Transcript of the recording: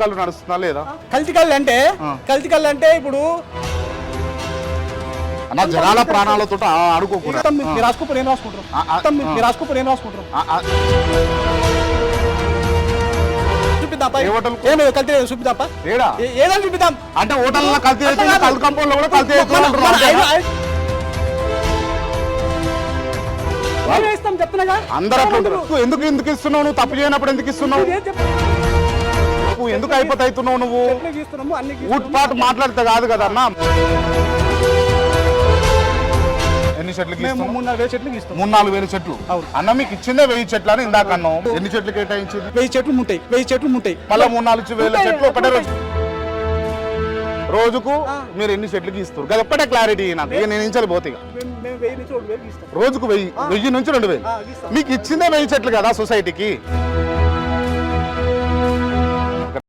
కళ్ళు నడుస్తుందా లేదా? కల్తీ కళ్ళు అంటే. కల్తీ కళ్ళు అంటే ఇప్పుడు అన్న జనాల ప్రాణాలతో ఆడుకోకూడదు. మీరు రాసుకోపోయి నేను రాసుకుంటారు. మీరు రాసుకోపోయి నేను రాసుకుంటారు. చూపిద్దాం ఏ ఏదని చూపిద్దాం. అంటే హోటల్లో కల్తీ అవుతుంది. కళ్ళు కంపౌండ్లో కూడా కల్తీ అవుతుంది అందరూ ఎందుకు ఎందుకు ఇస్తున్నావు? నువ్వు తప్పు చేయనప్పుడు ఎందుకు ఇస్తున్నావు? నువ్వు ఎందుకు అయిపోతావుతున్నావు నువ్వు? చెట్లు గీస్తున్నాము అన్ని ఊట్ గీస్తున్నాము. పాటు మాట్లాడితే కాదు కదా అన్న. ఎన్ని చెట్లు మూడు నాలుగు వేల చెట్లు. అన్న మీకు ఇచ్చిందే వెయ్యి చెట్లు అని ఇందాక అన్నాం ఎన్ని చెట్లు కేటాయించింది? వెయ్యి చెట్లు ఉంటాయి వెయ్యి చెట్లు ఉంటాయి. మళ్ళీ మూడు నాలుగు వేల చెట్లు ఒకటే రోజు. రోజుకు. మీరు ఎన్ని చెట్లు గీస్తారు అది ఒక్కటే క్లారిటీ నాకు. ఇక నేను ఇంచాలి పోతే రోజుకు వెయ్యి వెయ్యి నుంచి రెండు వేలు. మీకు ఇచ్చిందే వెయ్యి చెట్లు కదా సొసైటీకి.